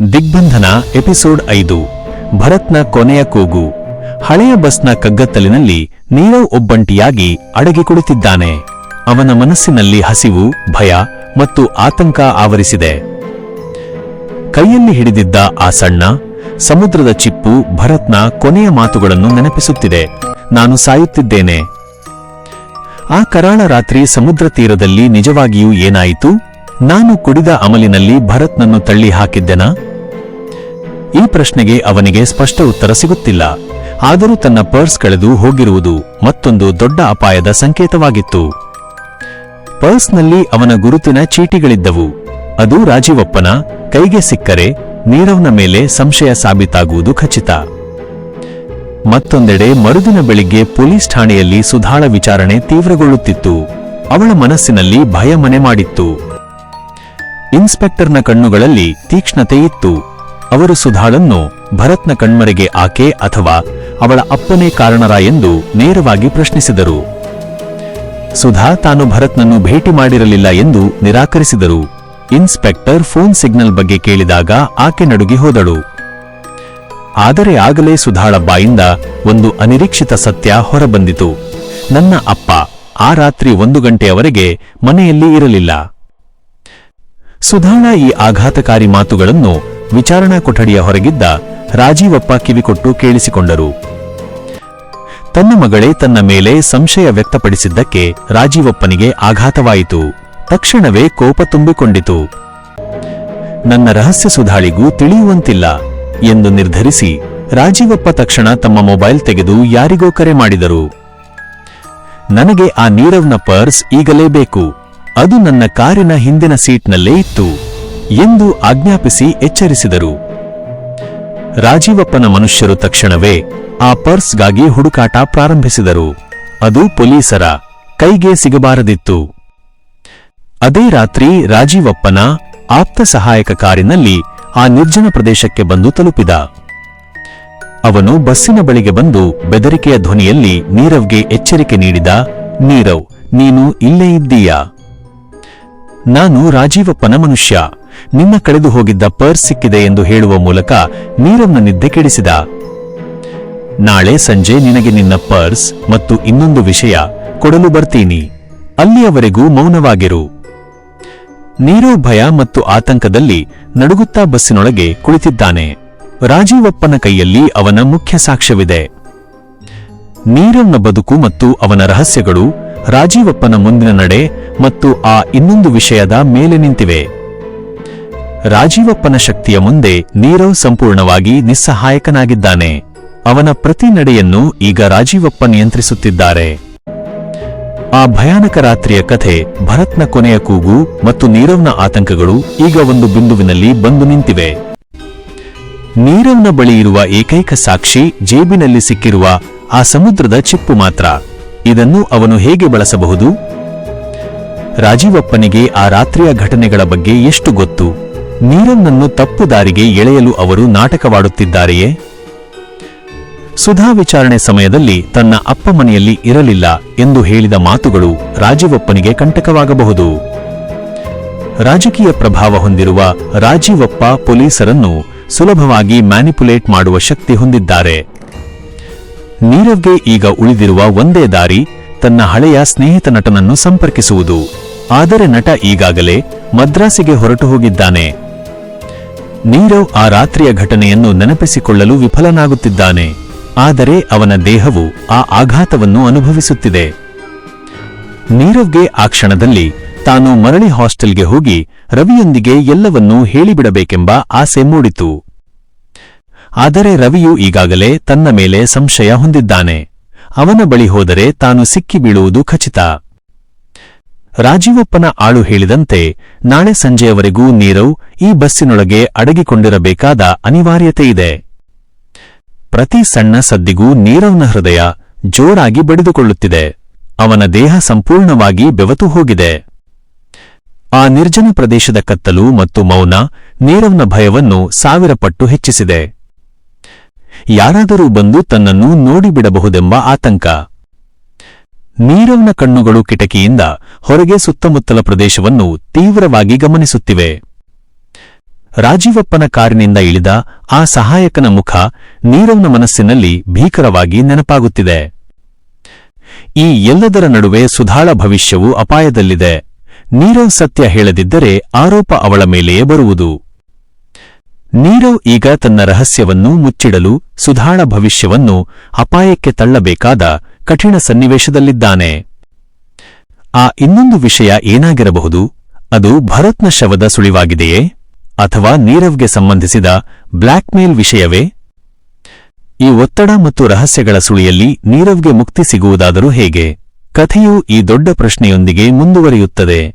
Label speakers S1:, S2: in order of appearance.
S1: ದಿಗ್ಬಂಧನ episode ಐದು, ಭರತ್ನ ಕೊನೆಯ ಕೂಗು. ಹಳೆಯ ಬಸ್ನ ಕಗ್ಗತ್ತಲಿನಲ್ಲಿ ನೀರವ್ ಒಬ್ಬಂಟಿಯಾಗಿ ಅಡಗಿ ಕುಳಿತಿದ್ದಾನೆ ಅವನ ಮನಸ್ಸಿನಲ್ಲಿ ಹಸಿವು, ಭಯ ಮತ್ತು ಆತಂಕ ಆವರಿಸಿದೆ. ಕೈಯಲ್ಲಿ ಹಿಡಿದಿದ್ದ ಆ ಸಣ್ಣ, ಸಮುದ್ರದ ಚಿಪ್ಪು ಭರತ್ನ ಕೊನೆಯ ಮಾತುಗಳನ್ನು ನೆನಪಿಸುತ್ತಿದೆ. ನಾನು ಸಾಯುತ್ತಿದ್ದೇನೆ. ಆ ಕರಾಳ ರಾತ್ರಿ ಸಮುದ್ರ ತೀರದಲ್ಲಿ ನಿಜವಾಗಿಯೂ ಏನಾಯಿತು? ನಾನು ಕುಡಿದ ಅಮಲಿನಲ್ಲಿ ಭರತ್ನನ್ನು ತಳ್ಳಿ ಹಾಕಿದ್ದೆನಾ ಈ ಪ್ರಶ್ನೆಗೆ ಅವನಿಗೆ ಸ್ಪಷ್ಟ ಉತ್ತರ ಸಿಗುತ್ತಿಲ್ಲ. ಆದರೂ ತನ್ನ ಪರ್ಸ್ ಕಳೆದು ಹೋಗಿರುವುದು ಮತ್ತೊಂದು ದೊಡ್ಡ ಅಪಾಯದ ಸಂಕೇತವಾಗಿತ್ತು. ಪರ್ಸ್ನಲ್ಲಿ ಅವನ ಗುರುತಿನ ಚೀಟಿಗಳಿದ್ದವು. ಅದು ರಾಜೀವಪ್ಪನ, ಕೈಗೆ ಸಿಕ್ಕರೆ ನೀರವ್ನ ಮೇಲೆ ಸಂಶಯ ಸಾಬೀತಾಗುವುದು ಖಚಿತ. ಮತ್ತೊಂದೆಡೆ ಮರುದಿನ ಬೆಳಿಗ್ಗೆ ಪೊಲೀಸ್ ಠಾಣೆಯಲ್ಲಿ ಸುಧಾಳ ವಿಚಾರಣೆ ತೀವ್ರಗೊಳ್ಳುತ್ತಿತ್ತು. ಅವಳ ಮನಸ್ಸಿನಲ್ಲಿ ಭಯ ಮನೆ ಮಾಡಿತ್ತು. ಇನ್ಸ್ಪೆಕ್ಟರ್ನ ಕಣ್ಣುಗಳಲ್ಲಿ ತೀಕ್ಷ್ಣತೆ ಇತ್ತು. ಅವರು ಸುಧಾಳನ್ನು ಭರತ್ನ ಕಣ್ಮರೆಗೆ ಆಕೆ ಅಥವಾ ಅವಳ ಅಪ್ಪನೇ ಕಾರಣರ ಎಂದು ನೇರವಾಗಿ ಪ್ರಶ್ನಿಸಿದರು. ಸುಧಾ ತಾನು ಭರತ್ನನ್ನು ಭೇಟಿ ಮಾಡಿರಲಿಲ್ಲ ಎಂದು ನಿರಾಕರಿಸಿದರು. ಇನ್ಸ್ಪೆಕ್ಟರ್ ಫೋನ್ ಸಿಗ್ನಲ್ ಬಗ್ಗೆ ಕೇಳಿದಾಗ ಆಕೆ ನಡುಗಿ ಹೋದಳು. ಆದರೆ ಆಗಲೇ ಸುಧಾಳ ಬಾಯಿಂದ ಒಂದು ಅನಿರೀಕ್ಷಿತ ಸತ್ಯ ಹೊರಬಂದಿತು. ನನ್ನ ಅಪ್ಪ ಆ ರಾತ್ರಿ ಒಂದು ಗಂಟೆಯವರೆಗೆ ಮನೆಯಲ್ಲಿ ಇರಲಿಲ್ಲ. ಸುಧಾಳ ಈ ಆಘಾತಕಾರಿ ಮಾತುಗಳನ್ನು ವಿಚಾರಣಾ ಕೊಠಡಿಯ ಹೊರಗಿದ್ದ ರಾಜೀವಪ್ಪ ಕಿವಿಕೊಟ್ಟು ಕೇಳಿಸಿಕೊಂಡರು. ತನ್ನ ಮಗಳೇ ತನ್ನ ಮೇಲೆ ಸಂಶಯ ವ್ಯಕ್ತಪಡಿಸಿದ್ದಕ್ಕೆ ರಾಜೀವಪ್ಪನಿಗೆ ಆಘಾತವಾಯಿತು. ತಕ್ಷಣವೇ ಕೋಪ ತುಂಬಿಕೊಂಡಿತು. ನನ್ನ ರಹಸ್ಯ ಸುಧಾಳಿಗೂ ತಿಳಿಯುವಂತಿಲ್ಲ ಎಂದು ನಿರ್ಧರಿಸಿ ರಾಜೀವಪ್ಪ ತಕ್ಷಣ ತಮ್ಮ ಮೊಬೈಲ್ ತೆಗೆದು ಯಾರಿಗೋ ಕರೆ ಮಾಡಿದರು. ನನಗೆ ಆ ನೀರವ್ನ ಪರ್ಸ್ ಈಗಲೇ ಬೇಕು. ಅದು ನನ್ನ ಕಾರಿನ ಹಿಂದಿನ ಸೀಟ್ನಲ್ಲೇ ಇತ್ತು. ಎಂದು ಆಜ್ಞಾಪಿಸಿ ಎಚ್ಚರಿಸಿದರು. ರಾಜೀವಪ್ಪನ ಮನುಷ್ಯರು ತಕ್ಷಣವೇ ಆ ಪರ್ಸ್ಗಾಗಿ ಹುಡುಕಾಟ ಪ್ರಾರಂಭಿಸಿದರು. ಅದು ಪೊಲೀಸರ ಕೈಗೆ ಸಿಗಬಾರದಿತ್ತು. ಅದೇ ರಾತ್ರಿ ರಾಜೀವಪ್ಪನ ಆಪ್ತ ಸಹಾಯಕ ಕಾರಿನಲ್ಲಿ ಆ ನಿರ್ಜನ ಪ್ರದೇಶಕ್ಕೆ ಬಂದು ತಲುಪಿದ. ಅವನು ಬಸ್ಸಿನ ಬಳಿಗೆ ಬಂದು ಬೆದರಿಕೆಯ ಧ್ವನಿಯಲ್ಲಿ ನೀರವ್ಗೆ ಎಚ್ಚರಿಕೆ ನೀಡಿದ, ನೀರವ್, ನೀನು ಇಲ್ಲೇ ಇದ್ದೀಯಾ? ನಾನು ರಾಜೀವಪ್ಪನ ಮನುಷ್ಯ. ನಿನ್ನ ಕಳೆದು ಹೋಗಿದ್ದ ಪರ್ಸ್ ಸಿಕ್ಕಿದೆ ಎಂದು ಹೇಳುವ ಮೂಲಕ ನೀರವ್ನ ನಿದ್ದೆ ಕೆಡಿಸಿದ. ನಾಳೆ ಸಂಜೆ ನಿನಗೆ ನಿನ್ನ ಪರ್ಸ್ ಮತ್ತು ಇನ್ನೊಂದು ವಿಷಯ ಕೊಡಲು ಬರ್ತೀನಿ. ಅಲ್ಲಿಯವರೆಗೂ ಮೌನವಾಗಿರು. ನೀರವ್ ಭಯ ಮತ್ತು ಆತಂಕದಲ್ಲಿ ನಡುಗುತ್ತಾ ಬಸ್ಸಿನೊಳಗೆ ಕುಳಿತಿದ್ದಾನೆ. ರಾಜೀವಪ್ಪನ ಕೈಯಲ್ಲಿ ಅವನ ಮುಖ್ಯ ಸಾಕ್ಷ್ಯವಿದೆ. ನೀರವ್ನ ಬದುಕು ಮತ್ತು ಅವನ ರಹಸ್ಯಗಳು ರಾಜೀವಪ್ಪನ ಮುಂದಿನ ನಡೆ ಮತ್ತು ಆ ಇನ್ನೊಂದು ವಿಷಯದ ಮೇಲೆ ನಿಂತಿವೆ. ರಾಜೀವಪ್ಪನ ಶಕ್ತಿಯ ಮುಂದೆ ನೀರವ್ ಸಂಪೂರ್ಣವಾಗಿ ನಿಸ್ಸಹಾಯಕನಾಗಿದ್ದಾನೆ. ಅವನ ಪ್ರತಿ ನಡೆಯನ್ನು ಈಗ ರಾಜೀವಪ್ಪ ನಿಯಂತ್ರಿಸುತ್ತಿದ್ದಾರೆ. ಆ ಭಯಾನಕ ರಾತ್ರಿಯ ಕಥೆ ಭರತ್ನ ಕೊನೆಯ ಕೂಗು ಮತ್ತು ನೀರವ್ನ ಆತಂಕಗಳು ಈಗ ಒಂದು ಬಿಂದುವಿನಲ್ಲಿ ಬಂದು ನಿಂತಿವೆ. ನೀರವ್ನ ಬಳಿ ಇರುವ ಏಕೈಕ ಸಾಕ್ಷಿ ಜೇಬಿನಲ್ಲಿ ಸಿಕ್ಕಿರುವ ಆ ಸಮುದ್ರದ ಚಿಪ್ಪು ಮಾತ್ರ. ಇದನ್ನು ಅವನು ಹೇಗೆ ಬಳಸಬಹುದು? ರಾಜೀವಪ್ಪನಿಗೆ ಆ ರಾತ್ರಿಯ ಘಟನೆಗಳ ಬಗ್ಗೆ ಎಷ್ಟು ಗೊತ್ತು? ನೀರವ್ನನ್ನು ತಪ್ಪು ದಾರಿಗೆ ಎಳೆಯಲು ಅವರು ನಾಟಕವಾಡುತ್ತಿದ್ದಾರೆಯೇ? ಸುಧಾ ವಿಚಾರಣೆ ಸಮಯದಲ್ಲಿ ತನ್ನ ಅಪ್ಪ ಮನೆಯಲ್ಲಿ ಇರಲಿಲ್ಲ ಎಂದು ಹೇಳಿದ ಮಾತುಗಳು ರಾಜೀವಪ್ಪನಿಗೆ ಕಂಟಕವಾಗಬಹುದು. ರಾಜಕೀಯ ಪ್ರಭಾವ ಹೊಂದಿರುವ ರಾಜೀವಪ್ಪ ಪೊಲೀಸರನ್ನು ಸುಲಭವಾಗಿ ಮ್ಯಾನಿಪುಲೇಟ್ ಮಾಡುವ ಶಕ್ತಿ ಹೊಂದಿದ್ದಾರೆ. ನೀರವ್ಗೆ ಈಗ ಉಳಿದಿರುವ ಒಂದೇ ದಾರಿ ತನ್ನ ಹಳೆಯ ಸ್ನೇಹಿತ ನಟನನ್ನು ಸಂಪರ್ಕಿಸುವುದು. ಆದರೆ ನಟ ಈಗಾಗಲೇ ಮದ್ರಾಸಿಗೆ ಹೊರಟು ಹೋಗಿದ್ದಾನೆ. ನೀರವ್ ಆ ರಾತ್ರಿಯ ಘಟನೆಯನ್ನು ನೆನಪಿಸಿಕೊಳ್ಳಲು ವಿಫಲನಾಗುತ್ತಿದ್ದಾನೆ. ಆದರೆ ಅವನ ದೇಹವು ಆ ಆಘಾತವನ್ನು ಅನುಭವಿಸುತ್ತಿದೆ. ನೀರವ್ಗೆ ಆ ಕ್ಷಣದಲ್ಲಿ ತಾನು ಮರಳಿ ಹಾಸ್ಟೆಲ್ಗೆ ಹೋಗಿ ರವಿಯೊಂದಿಗೆ ಎಲ್ಲವನ್ನೂ ಹೇಳಿಬಿಡಬೇಕೆಂಬ ಆಸೆ ಮೂಡಿತು. ಆದರೆ ರವಿಯು ಈಗಾಗಲೇ ತನ್ನ ಮೇಲೆ ಸಂಶಯ ಹೊಂದಿದ್ದಾನೆ. ಅವನ ಬಳಿ ಹೋದರೆ ತಾನು ಸಿಕ್ಕಿಬೀಳುವುದು ಖಚಿತ. ರಾಜೀವಪ್ಪನ ಆಳು ಹೇಳಿದಂತೆ ನಾಳೆ ಸಂಜೆಯವರೆಗೂ ನೀರವ್ ಈ ಬಸ್ಸಿನೊಳಗೆ ಅಡಗಿಕೊಂಡಿರಬೇಕಾದ ಅನಿವಾರ್ಯತೆಯಿದೆ ಪ್ರತಿ ಸಣ್ಣ ಸದ್ದಿಗೂ ನೀರವ್ನ ಹೃದಯ ಜೋರಾಗಿ ಬಡಿದುಕೊಳ್ಳುತ್ತಿದೆ. ಅವನ ದೇಹ ಸಂಪೂರ್ಣವಾಗಿ ಬೆವತು ಹೋಗಿದೆ. ಆ ನಿರ್ಜನ ಪ್ರದೇಶದ ಕತ್ತಲು ಮತ್ತು ಮೌನ ನೀರವ್ನ ಭಯವನ್ನು ಸಾವಿರ ಪಟ್ಟು ಹೆಚ್ಚಿಸಿದೆ. ಯಾರಾದರೂ ಬಂದು ತನ್ನನ್ನು ನೋಡಿಬಿಡಬಹುದೆಂಬ ಆತಂಕ. ನೀರವ್ನ ಕಣ್ಣುಗಳು ಕಿಟಕಿಯಿಂದ ಹೊರಗೆ ಸುತ್ತಮುತ್ತಲ ಪ್ರದೇಶವನ್ನು ತೀವ್ರವಾಗಿ ಗಮನಿಸುತ್ತಿವೆ. ರಾಜೀವಪ್ಪನ ಕಾರಿನಿಂದ ಇಳಿದ ಆ ಸಹಾಯಕನ ಮುಖ ನೀರವ್ನ ಮನಸ್ಸಿನಲ್ಲಿ ಭೀಕರವಾಗಿ ನೆನಪಾಗುತ್ತಿದೆ. ಈ ಎಲ್ಲದರ ನಡುವೆ ಸುಧಾಳ ಭವಿಷ್ಯವು ಅಪಾಯದಲ್ಲಿದೆ. ನೀರವ್ ಸತ್ಯ ಹೇಳದಿದ್ದರೆ ಆರೋಪ ಅವಳ ಮೇಲೆಯೇ ಬರುವುದು. ನೀರವ್ ಈಗ ತನ್ನ ರಹಸ್ಯವನ್ನು ಮುಚ್ಚಿಡಲು ಸುಧಾಳ ಭವಿಷ್ಯವನ್ನು ಅಪಾಯಕ್ಕೆ ತಳ್ಳಬೇಕಾದ ಕಠಿಣ ಸನ್ನಿವೇಶದಲ್ಲಿದ್ದಾನೆ. ಆ ಇನ್ನೊಂದು ವಿಷಯ ಏನಾಗಿರಬಹುದು? ಅದು ಭರತ್ನ ಶವದ ಸುಳಿವಾಗಿದೆಯೇ? ಅಥವಾ ನೀರವ್ಗೆ ಸಂಬಂಧಿಸಿದ ಬ್ಲ್ಯಾಕ್ಮೇಲ್ ವಿಷಯವೇ? ಈ ಒತ್ತಡ ಮತ್ತು ರಹಸ್ಯಗಳ ಸುಳಿಯಲ್ಲಿ ನೀರವ್ಗೆ ಮುಕ್ತಿ ಸಿಗುವುದಾದರೂ ಹೇಗೆ? ಕಥೆಯು ಈ ದೊಡ್ಡ ಪ್ರಶ್ನೆಯೊಂದಿಗೆ ಮುಂದುವರಿಯುತ್ತದೆ.